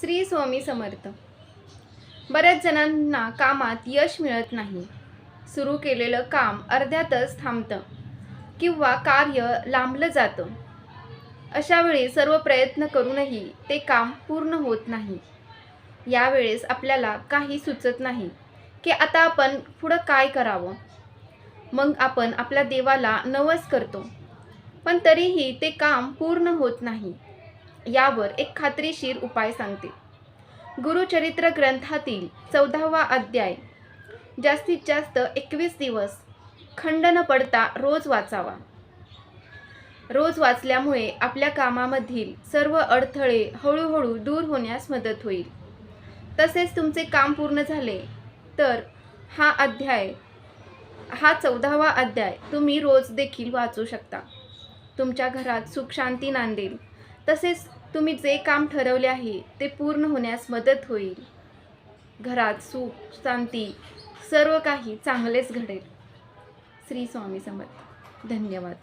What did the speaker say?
श्री स्वामी समर्थ. बऱ्याच जणांना कामात यश मिळत नाही. सुरू केलेलं काम अर्ध्यातच थांबतं किंवा कार्य लांबलं जातं. अशा वेळी सर्व प्रयत्न करूनही ते काम पूर्ण होत नाही. यावेळेस आपल्याला काही सुचत नाही की आता आपण पुढं काय करावं. मग आपण आपल्या देवाला नवस करतो. पण तरीही ते काम पूर्ण होत नाही. यावर एक खात्रीशीर उपाय सांगते. गुरुचरित्र ग्रंथातील चौदावा अध्याय. जास्तीत जास्त एकवीस दिवस खंड न पडता रोज वाचावा. रोज वाचल्यामुळे आपल्या कामामधील सर्व अडथळे हळूहळू दूर होण्यास मदत होईल. तसेच तुमचे काम पूर्ण झाले तर हा अध्याय हा चौदावा अध्याय तुम्ही रोज देखील वाचू शकता. तुमच्या घरात सुख शांती नांदेल. तसेच तुम्ही जे काम ठरवले आहे ते पूर्ण होण्यास मदत होईल. घरात सुख शांती सर्व काही चांगलेच घडेल. श्री स्वामी समर्थ. धन्यवाद.